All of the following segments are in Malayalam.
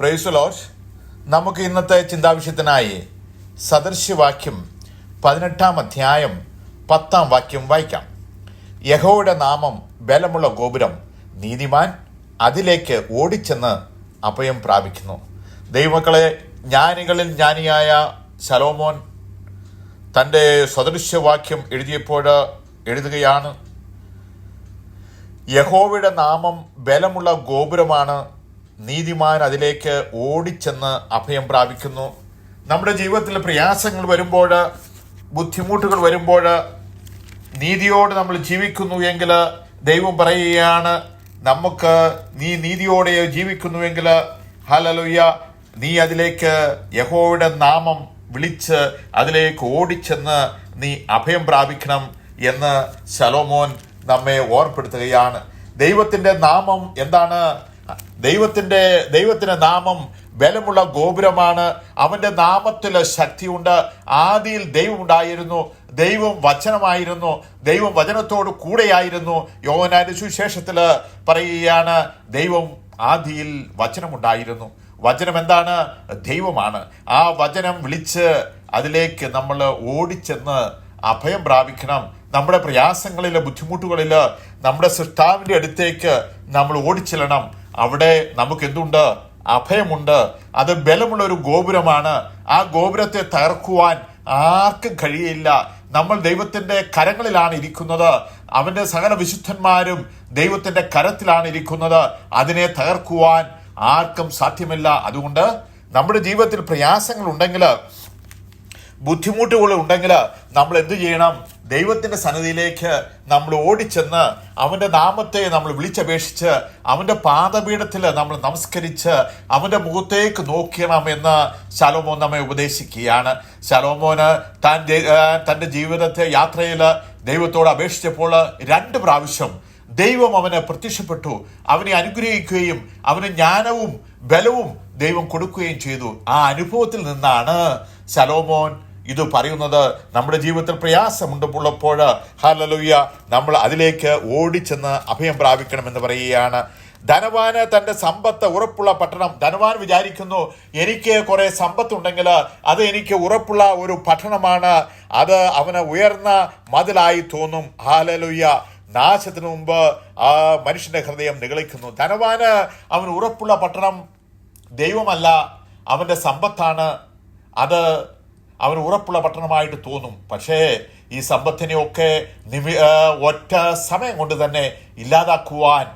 പ്രൈസുലോഷ് നമുക്ക് ഇന്നത്തെ ചിന്താവിഷയത്തിനായി സദൃശ്യവാക്യം പതിനെട്ടാം അധ്യായം പത്താം വാക്യം വായിക്കാം. യഹോയുടെ നാമം ബലമുള്ള ഗോപുരം നീതിമാൻ അതിലേക്ക് ഓടിച്ചെന്ന് അഭയം പ്രാപിക്കുന്നു. ദൈവമക്കളെ ജ്ഞാനികളിൽ ജ്ഞാനിയായ ശലോമോൻ തന്റെ സദൃശ്യവാക്യം എഴുതിയപ്പോൾ എഴുതുകയാണ് യഹോവയുടെ നാമം ബലമുള്ള ഗോപുരമാണ് നീതിമാൻ അതിലേക്ക് ഓടിച്ചെന്ന് അഭയം പ്രാപിക്കുന്നു. നമ്മുടെ ജീവിതത്തിൽ പ്രയാസങ്ങൾ വരുമ്പോൾ ബുദ്ധിമുട്ടുകൾ വരുമ്പോൾ നീതിയോട് നമ്മൾ ജീവിക്കുന്നു എങ്കിൽ ദൈവം പറയുകയാണ് നമുക്ക് നീ നീതിയോടെ ജീവിക്കുന്നുവെങ്കിൽ ഹലലുയ്യ നീ അതിലേക്ക് യഹോയുടെ നാമം വിളിച്ച് അതിലേക്ക് ഓടിച്ചെന്ന് നീ അഭയം പ്രാപിക്കണം എന്ന് ശലോമോൻ നമ്മെ ഓർപ്പെടുത്തുകയാണ്. ദൈവത്തിന്റെ നാമം എന്താണ്? ദൈവത്തിന്റെ ദൈവത്തിന്റെ നാമം ബലമുള്ള ഗോപുരമാണ്. അവന്റെ നാമത്തിൽ ശക്തിയുണ്ട്. ആദിയിൽ ദൈവം ഉണ്ടായിരുന്നു. ദൈവം വചനമായിരുന്നു. ദൈവം വചനത്തോട് കൂടെയായിരുന്നു. യോവനാന്റെ സുവിശേഷത്തിൽ പറയുകയാണ് ദൈവം ആദിയിൽ വചനമുണ്ടായിരുന്നു. വചനം എന്താണ്? ദൈവമാണ്. ആ വചനം വിളിച്ച് അതിലേക്ക് നമ്മൾ ഓടിച്ചെന്ന് അഭയം പ്രാപിക്കണം. നമ്മുടെ പ്രയാസങ്ങളിൽ ബുദ്ധിമുട്ടുകളിൽ നമ്മുടെ സൃഷ്ടാവിന്റെ അടുത്തേക്ക് നമ്മൾ ഓടിച്ചെല്ലണം. അവിടെ നമുക്ക് എന്തുണ്ട് അഭയമുണ്ട്. അത് ബലമുള്ള ഒരു ഗോപുരമാണ്. ആ ഗോപുരത്തെ തകർക്കുവാൻ ആർക്കും കഴിയില്ല. നമ്മൾ ദൈവത്തിന്റെ കരങ്ങളിലാണ് ഇരിക്കുന്നത്. അവന്റെ സകല വിശുദ്ധന്മാരും ദൈവത്തിന്റെ കരത്തിലാണ് ഇരിക്കുന്നത്. അതിനെ തകർക്കുവാൻ ആർക്കും സാധ്യമല്ല. അതുകൊണ്ട് നമ്മുടെ ജീവിതത്തിൽ പ്രയാസങ്ങൾ ഉണ്ടെങ്കിൽ ബുദ്ധിമുട്ടുകൾ ഉണ്ടെങ്കിൽ നമ്മൾ എന്ത് ചെയ്യണം? ദൈവത്തിന്റെ സന്നിധിയിലേക്ക് നമ്മൾ ഓടിച്ചെന്ന് അവന്റെ നാമത്തെ നമ്മൾ വിളിച്ചപേക്ഷിച്ച് അവന്റെ പാദപീഠത്തിൽ നമ്മൾ നമസ്കരിച്ച് അവന്റെ മുഖത്തേക്ക് നോക്കണം എന്ന് ശലോമോൻ നമ്മെ ഉപദേശിക്കുകയാണ്. ശലോമോന് താൻ തന്റെ ജീവിതത്തെ യാത്രയിൽ ദൈവത്തോട് അപേക്ഷിച്ചപ്പോൾ രണ്ട് പ്രാവശ്യം ദൈവം അവനെ പ്രത്യക്ഷപ്പെട്ടു. അവനെ അനുഗ്രഹിക്കുകയും അവന് ജ്ഞാനവും ബലവും ദൈവം കൊടുക്കുകയും ചെയ്തു. ആ അനുഭവത്തിൽ നിന്നാണ് ശലോമോൻ ഇത് പറയുന്നത് നമ്മുടെ ജീവിതത്തിൽ പ്രയാസമുണ്ടപ്പോൾ ഹലലുയ്യ നമ്മൾ അതിലേക്ക് ഓടിച്ചെന്ന് അഭയം പ്രാപിക്കണമെന്ന് പറയുകയാണ്. ധനവാന് തന്റെ സമ്പത്ത് ഉറപ്പുള്ള പട്ടണം ധനവാൻ വിചാരിക്കുന്നു എനിക്ക് കുറേ സമ്പത്തുണ്ടെങ്കിൽ അത് എനിക്ക് ഉറപ്പുള്ള ഒരു പട്ടണമാണ്. അത് അവന് ഉയർന്ന മതിലായി തോന്നും. ഹാലലുയ്യ നാശത്തിന് മുമ്പ് ആ മനുഷ്യന്റെ ഹൃദയം നിഗളിക്കുന്നു. ധനവാന് അവന് ഉറപ്പുള്ള പട്ടണം ദൈവമല്ല അവന്റെ സമ്പത്താണ്. അത് അവന് ഉറപ്പുള്ള പട്ടണമായിട്ട് തോന്നും. പക്ഷേ ഈ സമ്പത്തിനെയൊക്കെ നിമി ഒറ്റ സമയം കൊണ്ട് തന്നെ ഇല്ലാതാക്കുവാൻ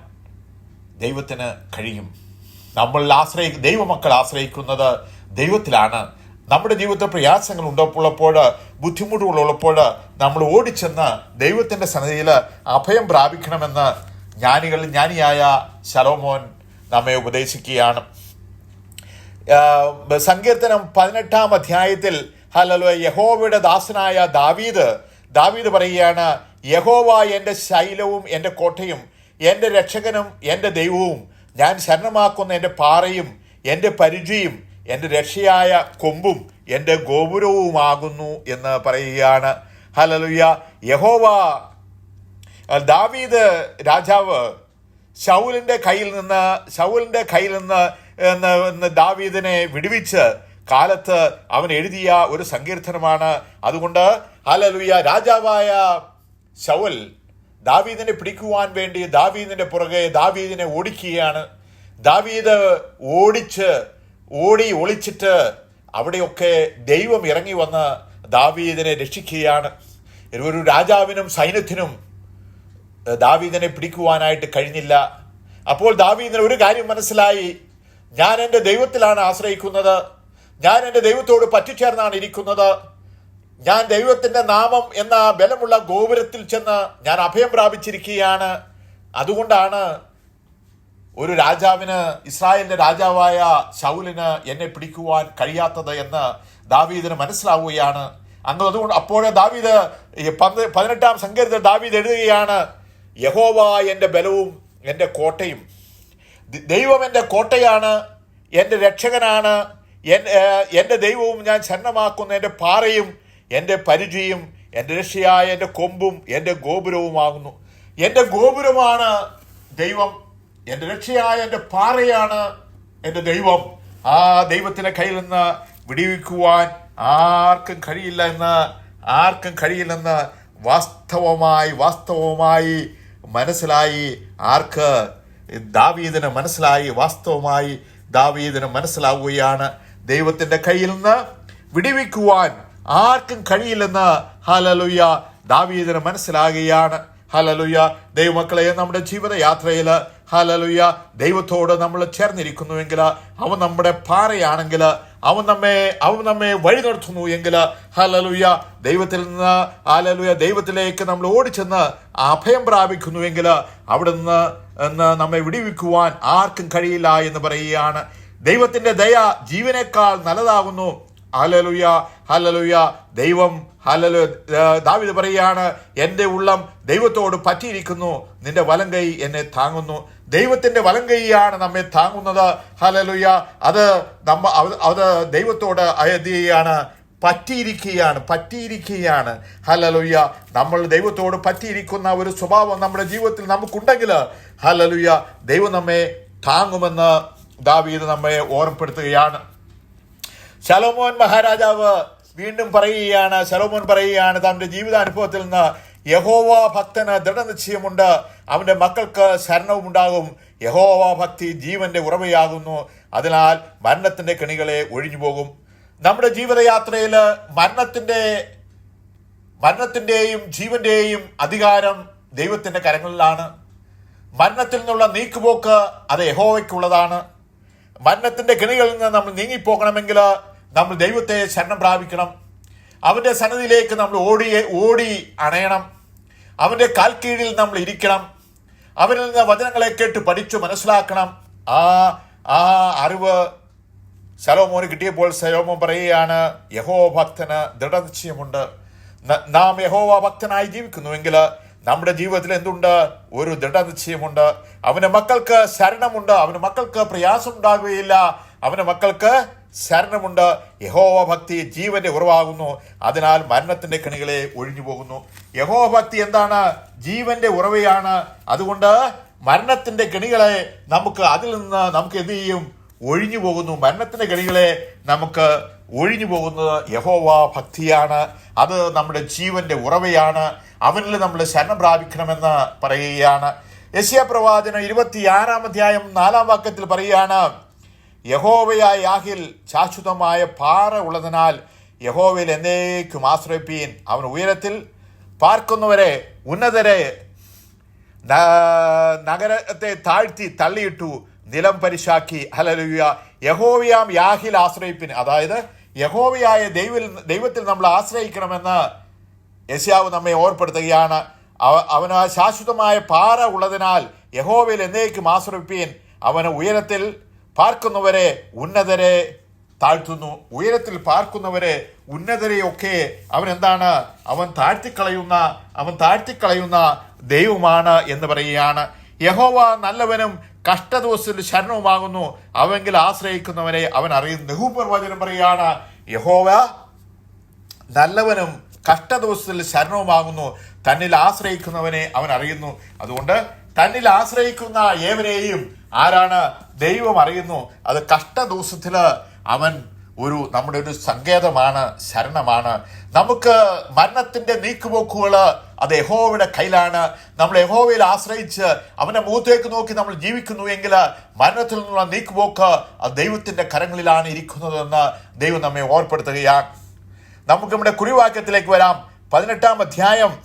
ദൈവത്തിന് കഴിയും. നമ്മൾ ആശ്രയി ദൈവമക്കൾ ആശ്രയിക്കുന്നത് ദൈവത്തിലാണ്. നമ്മുടെ ജീവിതത്തിൽ പ്രയാസങ്ങൾ ഉണ്ടപ്പോഴപ്പോൾ ബുദ്ധിമുട്ടുകൾ ഉള്ളപ്പോൾ നമ്മൾ ഓടിച്ചെന്ന് ദൈവത്തിന്റെ സന്നിധിയിൽ അഭയം പ്രാപിക്കണമെന്ന് ജ്ഞാനികൾ ജ്ഞാനിയായ ശലോമോൻ നമ്മെ ഉപദേശിക്കുകയാണ്. സങ്കീർത്തനം പതിനെട്ടാം അധ്യായത്തിൽ ഹലോ യഹോവയുടെ ദാസനായ ദാവീദ് ദാവീദ് പറയുകയാണ് യഹോവ എന്റെ ശൈലവും എന്റെ കോട്ടയും എന്റെ രക്ഷകനും എന്റെ ദൈവവും ഞാൻ ശരണമാക്കുന്ന എന്റെ പാറയും എന്റെ പരിചയും എന്റെ രക്ഷയായ കൊമ്പും എന്റെ ഗോപുരവുമാകുന്നു എന്ന് പറയുകയാണ്. ഹലലുയ യഹോവ ദാവീദ് രാജാവ് ഷൗലിന്റെ കയ്യിൽ നിന്ന് ഷൗലിന്റെ കയ്യിൽ നിന്ന് ദാവീദിനെ വിടുവിച്ച് കാലത്ത് അവൻ എഴുതിയ ഒരു സങ്കീർത്തനമാണ് അതുകൊണ്ട് ഹലലുയ രാജാവായ ശൗൽ ദാവീദിനെ പിടിക്കുവാൻ വേണ്ടി ദാവീദിന്റെ പുറകെ ദാവീദിനെ ഓടിക്കുകയാണ്. ദാവീദ് ഓടിച്ച് ഓടി ഒളിച്ചിട്ട് അവിടെയൊക്കെ ദൈവം ഇറങ്ങി വന്ന് ദാവീദിനെ രക്ഷിക്കുകയാണ്. ഒരു രാജാവിനും സൈന്യത്തിനും ദാവീദിനെ പിടിക്കുവാനായിട്ട് കഴിഞ്ഞില്ല. അപ്പോൾ ദാവീദിന് ഒരു കാര്യം മനസ്സിലായി. ഞാൻ എന്റെ ദൈവത്തിലാണ് ആശ്രയിക്കുന്നത്. ഞാൻ എന്റെ ദൈവത്തോട് പറ്റിച്ചേർന്നാണ് ഇരിക്കുന്നത്. ഞാൻ ദൈവത്തിന്റെ നാമം എന്ന ബലമുള്ള ഗോപുരത്തിൽ ചെന്ന് ഞാൻ അഭയം പ്രാപിച്ചിരിക്കുകയാണ്. അതുകൊണ്ടാണ് ഒരു രാജാവിന് ഇസ്രായേലിന്റെ രാജാവായ ശൗലിന് എന്നെ പിടിക്കുവാൻ കഴിയാത്തത് എന്ന് ദാവീദിന് മനസ്സിലാവുകയാണ്. അന്ന് അതുകൊണ്ട് അപ്പോഴേ ദാവീദ് പതിനെട്ടാം സങ്കീർത്തനം ദാവീദ് എഴുതുകയാണ് യഹോവ എന്റെ ബലവും എന്റെ കോട്ടയും. ദൈവം എന്റെ കോട്ടയാണ് എന്റെ രക്ഷകനാണ് എന്റെ ദൈവവും ഞാൻ ശരണമാക്കുന്ന എന്റെ പാറയും എന്റെ പരിചയും എന്റെ രക്ഷയായ എന്റെ കൊമ്പും എന്റെ ഗോപുരവുമാകുന്നു. എന്റെ ഗോപുരമാണ് ദൈവം എന്റെ രക്ഷയായ എന്റെ പാറയാണ് എന്റെ ദൈവം. ആ ദൈവത്തിന്റെ കയ്യിൽ നിന്ന് വിടിവിക്കുവാൻ ആർക്കും കഴിയില്ല എന്ന് ആർക്കും കഴിയില്ലെന്ന് വാസ്തവമായി വാസ്തവമായി മനസ്സിലായി ആർക്ക് ദാവീദിന് മനസ്സിലായി വാസ്തവമായി ദാവീദിന് മനസ്സിലാവുകയാണ്. ദൈവത്തിന്റെ കയ്യിൽ നിന്ന് വിടിവിക്കുവാൻ ആർക്കും കഴിയില്ലെന്ന് ഹലലുയ ദാവീദിന് മനസ്സിലാകുകയാണ്. ഹലലുയ ദൈവമക്കളെ നമ്മുടെ ജീവിതയാത്രയിൽ ഹലലുയ ദൈവത്തോട് നമ്മൾ ചേർന്നിരിക്കുന്നുവെങ്കിൽ അവൻ നമ്മുടെ പാറയാണെങ്കിൽ അവൻ നമ്മെ അവൻ നമ്മെ വഴി നടത്തുന്നു എങ്കിൽ ഹലലുയ ദൈവത്തിൽ നിന്ന് ഹലലുയ ദൈവത്തിലേക്ക് നമ്മൾ ഓടിച്ചെന്ന് അഭയം പ്രാപിക്കുന്നുവെങ്കിൽ അവിടെ നിന്ന് നമ്മെ വിടിവിക്കുവാൻ ആർക്കും കഴിയില്ല എന്ന് പറയുകയാണ്. ദൈവത്തിന്റെ ദയ ജീവനേക്കാൾ നല്ലതാകുന്നു. ഹലലുയ ഹലലുയ ദൈവം ഹലലു ദാവിദ് പറയുകയാണ് എന്റെ ഉള്ളം ദൈവത്തോട് പറ്റിയിരിക്കുന്നു. നിന്റെ വലം കൈ എന്നെ താങ്ങുന്നു. ദൈവത്തിന്റെ വലം കൈയാണ് നമ്മെ താങ്ങുന്നത്. ഹലലുയ അത് നമ്മ അത് ദൈവത്തോട് ചെയ്യുകയാണ് പറ്റിയിരിക്കുകയാണ് പറ്റിയിരിക്കുകയാണ്. ഹലലുയ നമ്മൾ ദൈവത്തോട് പറ്റിയിരിക്കുന്ന ഒരു സ്വഭാവം നമ്മുടെ ജീവിതത്തിൽ നമുക്കുണ്ടെങ്കിൽ ഹലലുയ ദൈവം നമ്മെ താങ്ങുമെന്ന് ദാവീദ് നമ്മെ ഓർമ്മപ്പെടുത്തുകയാണ്. ശലോമോൻ മഹാരാജാവ് വീണ്ടും പറയുകയാണ് ശലോമോൻ പറയുകയാണ് തന്റെ ജീവിതാനുഭവത്തിൽ നിന്ന് യഹോവ ഭക്തന് ദൃഢനിശ്ചയമുണ്ട്. അവന്റെ മക്കൾക്ക് ശരണവും ഉണ്ടാകും യഹോവ ഭക്തി ജീവന്റെ ഉറവയാകുന്നു. അതിനാൽ മരണത്തിന്റെ കെണികളെ ഒഴിഞ്ഞു പോകും നമ്മുടെ ജീവിതയാത്രയിൽ മരണത്തിന്റെ മരണത്തിന്റെയും ജീവന്റെയും അധികാരം ദൈവത്തിന്റെ കരങ്ങളിലാണ്. മരണത്തിൽ നിന്നുള്ള നീക്കുപോക്ക് അത് യഹോവയ്ക്കുള്ളതാണ്. മരണത്തിന്റെ കിണികളിൽ നിന്ന് നമ്മൾ നീങ്ങിപ്പോകണമെങ്കിൽ നമ്മൾ ദൈവത്തെ ശരണം പ്രാപിക്കണം. അവന്റെ സന്നദ്ധിയിലേക്ക് നമ്മൾ ഓടി ഓടി അണയണം. അവന്റെ കാൽക്കീഴിൽ നമ്മൾ ഇരിക്കണം. അവരിൽ നിന്ന് വചനങ്ങളെ കേട്ട് പഠിച്ചു മനസ്സിലാക്കണം. ആ ആ അറിവ് സലോമോന് കിട്ടിയപ്പോൾ സലോമോ പറയുകയാണ് യഹോ ഭക്തന് ദൃഢനിശ്ചയമുണ്ട്. നാം യഹോവ ഭക്തനായി ജീവിക്കുന്നുവെങ്കിൽ നമ്മുടെ ജീവിതത്തിൽ എന്തുണ്ട്? ഒരു ദൃഢനിശ്ചയമുണ്ട്. അവന്റെ മക്കൾക്ക് ശരണമുണ്ട്. അവന്റെ മക്കൾക്ക് പ്രയാസം ഉണ്ടാകുകയില്ല അവന്റെ മക്കൾക്ക് ശരണമുണ്ട്. യഹോവ ഭക്തി ജീവന്റെ ഉറവാകുന്നു. അതിനാൽ മരണത്തിന്റെ കണികളെ ഒഴിഞ്ഞു പോകുന്നു. യഹോവ ഭക്തി എന്താണ്? ജീവന്റെ ഉറവയാണ്. അതുകൊണ്ട് മരണത്തിന്റെ കെണികളെ നമുക്ക് അതിൽ നിന്ന് നമുക്ക് എന്ത് ചെയ്യും? ഒഴിഞ്ഞു പോകുന്നു. മരണത്തിന്റെ കെണികളെ നമുക്ക് ഒഴിഞ്ഞു പോകുന്നത് യഹോവ ഭക്തിയാണ്. അത് നമ്മുടെ ജീവന്റെ ഉറവയാണ്. അവനിൽ നമ്മൾ ശരണം പ്രാപിക്കണമെന്ന് പറയുകയാണ്. യശയ പ്രവാചന ഇരുപത്തിയാറാം അധ്യായം നാലാം വാക്യത്തിൽ പറയുകയാണ് യഹോവയായ യാഹിൽ ശാശ്വതമായ പാറ ഉള്ളതിനാൽ യഹോവയിൽ എന്നേക്കും ആശ്രയിപ്പീൻ. അവൻ ഉയരത്തിൽ പാർക്കുന്നവരെ ഉന്നതരെ നഗരത്തെ താഴ്ത്തി തള്ളിയിട്ടു നിലം പരിശാക്കി. ഹലലുയ യഹോവയാം യാഹിൽ ആശ്രയിപ്പിന് അതായത് യഹോവയായ ദൈവിൽ ദൈവത്തിൽ നമ്മൾ ആശ്രയിക്കണമെന്ന് യശാവ് നമ്മെ ഓർപ്പെടുത്തുകയാണ്. അവ- അവന് ശാശ്വതമായ പാറ ഉള്ളതിനാൽ യഹോവയിൽ എന്നേക്കും ആശ്രയിപ്പീൻ. അവന് ഉയരത്തിൽ പാർക്കുന്നവരെ ഉന്നതരെ താഴ്ത്തുന്നു. ഉയരത്തിൽ പാർക്കുന്നവരെ ഉന്നതരെയൊക്കെ അവൻ എന്താണ്? അവൻ താഴ്ത്തിക്കളയുന്ന അവൻ താഴ്ത്തിക്കളയുന്ന ദൈവമാണ് എന്ന് പറയുകയാണ്. യഹോവ നല്ലവനും കഷ്ടദിവസത്തിൽ ശരണവുമാകുന്നു. അവെങ്കിൽ ആശ്രയിക്കുന്നവരെ അവൻ അറിയുന്നു. നെഹൂപ്പർ വചനം പറയുകയാണ് യഹോവ നല്ലവനും കഷ്ടദിവസത്തിൽ ശരണവുമാകുന്നു തന്നിൽ ആശ്രയിക്കുന്നവനെ അവൻ അറിയുന്നു. അതുകൊണ്ട് തന്നിൽ ആശ്രയിക്കുന്ന ഏവനെയും ആരാണ് ദൈവം അറിയുന്നു. അത് കഷ്ടദിവസത്തിൽ അവൻ ഒരു നമ്മുടെ ഒരു സങ്കേതമാണ് ശരണമാണ്. നമുക്ക് മരണത്തിന്റെ നീക്കുപോക്കുകൾ അത് യഹോവയുടെ കയ്യിലാണ്. നമ്മൾ യഹോവയിൽ ആശ്രയിച്ച് അവന്റെ മുഖത്തേക്ക് നോക്കി നമ്മൾ ജീവിക്കുന്നു എങ്കിൽ മരണത്തിൽ നിന്നുള്ള നീക്കുപോക്ക് അത് ദൈവത്തിന്റെ കരങ്ങളിലാണ് ഇരിക്കുന്നതെന്ന് ദൈവം നമ്മെ ഓർപ്പെടുത്തുകയാണ്. നമുക്ക് നമ്മുടെ കുറിവാക്യത്തിലേക്ക് വരാം. പതിനെട്ടാം അധ്യായം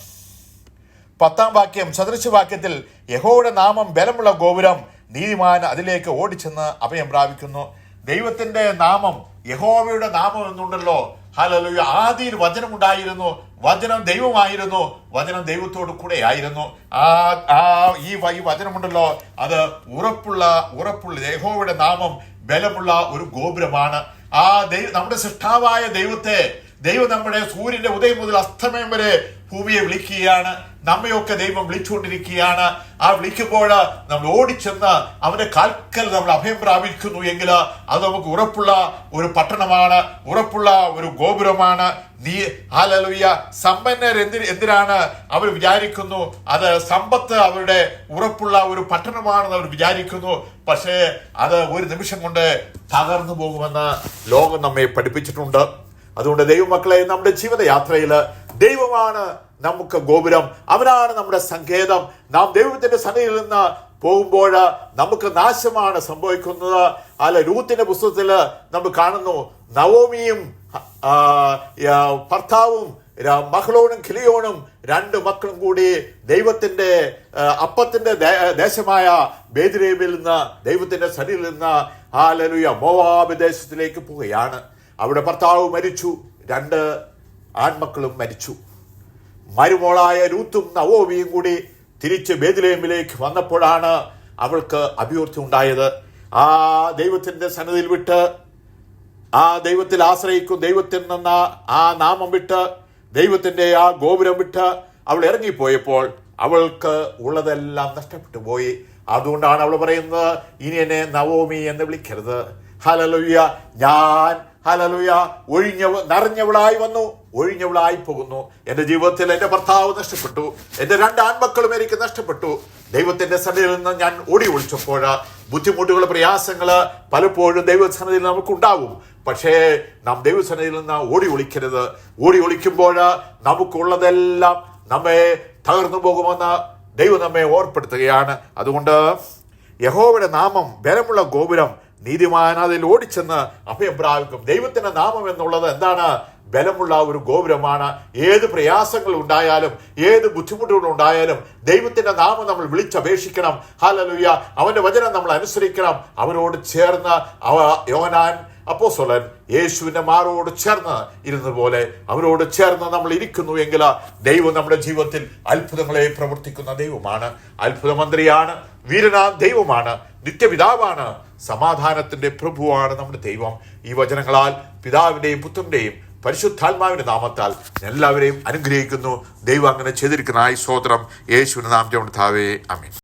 പത്താം വാക്യം സദൃശവാക്യത്തിൽ യഹോയുടെ നാമം ബലമുള്ള ഗോപുരം നീതിമാൻ അതിലേക്ക് ഓടിച്ചെന്ന് അഭയം പ്രാപിക്കുന്നു. ദൈവത്തിന്റെ നാമം യഹോവയുടെ നാമം എന്നുണ്ടല്ലോ. ഹലലുയ ആദിയിൽ വചനമുണ്ടായിരുന്നു വചനം ദൈവമായിരുന്നു. വചനം ദൈവത്തോട് കൂടെ ആയിരുന്നു. ആ ആ ഈ ഈ വചനമുണ്ടല്ലോ. അത് ഉറപ്പുള്ള ഉറപ്പുള്ള യഹോവയുടെ നാമം ബലമുള്ള ഒരു ഗോപുരമാണ്. ആ ദൈവ നമ്മുടെ സൃഷ്ടാവായ ദൈവത്തെ ദൈവം നമ്മുടെ സൂര്യന്റെ ഉദയം മുതൽ അസ്തമയം വരെ ഭൂമിയെ വിളിക്കുകയാണ്. നമ്മയൊക്കെ ദൈവം വിളിച്ചുകൊണ്ടിരിക്കുകയാണ്. ആ വിളിക്കുമ്പോൾ നമ്മൾ ഓടിച്ചെന്ന് അവന്റെ കാൽക്കൽ നമ്മൾ അഭയം പ്രാപിക്കുന്നു എങ്കിൽ അത് നമുക്ക് ഉറപ്പുള്ള ഒരു പട്ടണമാണ് ഉറപ്പുള്ള ഒരു ഗോപുരമാണ്. നീ ഹാലലുയ്യ സമ്പന്നർ എന്തി എന്തിനാണ് അവർ വിചാരിക്കുന്നു? അത് സമ്പത്ത് അവരുടെ ഉറപ്പുള്ള ഒരു പട്ടണമാണെന്ന് അവർ വിചാരിക്കുന്നു. പക്ഷേ അത് ഒരു നിമിഷം കൊണ്ട് തകർന്നു പോകുമെന്ന് ലോകം നമ്മെ പഠിപ്പിച്ചിട്ടുണ്ട്. അതുകൊണ്ട് ദൈവമക്കളെ നമ്മുടെ ജീവിതയാത്രയിൽ ദൈവമാണ് നമുക്ക് ഗോപുരം. അവനാണ് നമ്മുടെ സങ്കേതം. നാം ദൈവത്തിന്റെ സന്നിധിയിൽ നിന്ന് പോകുമ്പോൾ നമുക്ക് നാശമാണ് സംഭവിക്കുന്നത്. അല്ല രൂത്തിന്റെ പുസ്തകത്തിൽ നമ്മൾ കാണുന്നു നവോമിയും ഭർത്താവും മഹളോണും ഖിലിയോണും രണ്ട് മക്കളും കൂടി ദൈവത്തിന്റെ അപ്പത്തിന്റെ ദേശമായ ബേദ്രേബിൽ നിന്ന് ദൈവത്തിന്റെ സരിയിൽ നിന്ന് ആലലുയ മോവാബ് ദേശത്തിലേക്ക് പോവുകയാണ്. അവിടെ ഭർത്താവ് മരിച്ചു രണ്ട് ആൺമക്കളും മരിച്ചു. മരുമോളായ രൂത്തും നവോമിയും കൂടി തിരിച്ച് ബേദിലേമിലേക്ക് വന്നപ്പോഴാണ് അവൾക്ക് അഭിവൃദ്ധി ഉണ്ടായത്. ആ ദൈവത്തിന്റെ സന്നദ്ധിയിൽ വിട്ട് ആ ദൈവത്തിൽ ആശ്രയിക്കും ദൈവത്തിൽ നിന്ന് ആ നാമം വിട്ട് ദൈവത്തിന്റെ ആ ഗോപുരം വിട്ട് അവൾ ഇറങ്ങിപ്പോയപ്പോൾ അവൾക്ക് ഉള്ളതെല്ലാം നഷ്ടപ്പെട്ടു പോയി. അതുകൊണ്ടാണ് അവൾ പറയുന്നത് ഇനി എന്നെ നവോമി എന്ന് വിളിക്കരുത്. ഹലലുയ്യ ഞാൻ ഹലലുയ ഒഴിഞ്ഞ നിറഞ്ഞവളായി വന്നു. ഒഴിഞ്ഞവളായി പോകുന്നു എന്റെ ജീവിതത്തിൽ എന്റെ ഭർത്താവ് നഷ്ടപ്പെട്ടു. എന്റെ രണ്ട് ആൺമക്കളും എനിക്ക് നഷ്ടപ്പെട്ടു. ദൈവത്തിന്റെ സന്നിധിയിൽ നിന്ന് ഞാൻ ഓടി ഒളിച്ചപ്പോൾ ബുദ്ധിമുട്ടുകൾ പ്രയാസങ്ങൾ പലപ്പോഴും ദൈവസന്നിധിയിൽ നമുക്കുണ്ടാവും പക്ഷേ നാം ദൈവസന്നിധിയിൽ നിന്ന് ഓടി ഒളിക്കരുത്. ഓടി ഒളിക്കുമ്പോൾ നമുക്കുള്ളതെല്ലാം നമ്മെ തകർന്നു പോകുമെന്ന് ദൈവം നമ്മെ ഓർപ്പെടുത്തുകയാണ്. അതുകൊണ്ട് യഹോവയുടെ നാമം ബലമുള്ള ഗോപുരം നീതിമാൻ അതിൽ ഓടിച്ചെന്ന് അഭയം പ്രാപിക്കും ദൈവത്തിന്റെ നാമം എന്നുള്ളത് എന്താണ്? ബലമുള്ള ഒരു ഗോപുരമാണ്. ഏത് പ്രയാസങ്ങൾ ഉണ്ടായാലും ഏത് ബുദ്ധിമുട്ടുകൾ ഉണ്ടായാലും ദൈവത്തിന്റെ നാമം നമ്മൾ വിളിച്ചപേക്ഷിക്കണം. ഹാലലുയ്യ അവന്റെ വചനം നമ്മൾ അനുസരിക്കണം. അവനോട് ചേർന്ന് അവ യോനാൻ അപ്പോസ്തലൻ യേശുവിന്റെ മാറോട് ചേർന്ന് ഇരുന്ന പോലെ അവരോട് ചേർന്ന് നമ്മൾ ഇരിക്കുന്നു എങ്കിൽ ദൈവം നമ്മുടെ ജീവിതത്തിൽ അത്ഭുതങ്ങളെ പ്രവർത്തിക്കുന്ന ദൈവമാണ്. അത്ഭുത മന്ത്രിയാണ് വീരനാ ദൈവമാണ് നിത്യപിതാവാണ് സമാധാനത്തിന്റെ പ്രഭുവാണ് നമ്മുടെ ദൈവം. ഈ വചനങ്ങളാൽ പിതാവിന്റെയും പുത്രന്റെയും പരിശുദ്ധാത്മാവിന്റെ നാമത്താൽ എല്ലാവരെയും അനുഗ്രഹിക്കുന്നു. ദൈവം അങ്ങനെ ചെയ്തിരിക്കുന്ന ആയി സ്വോത്രം യേശുവിന്റെ നാമത്തെ താവേ. അമീൻ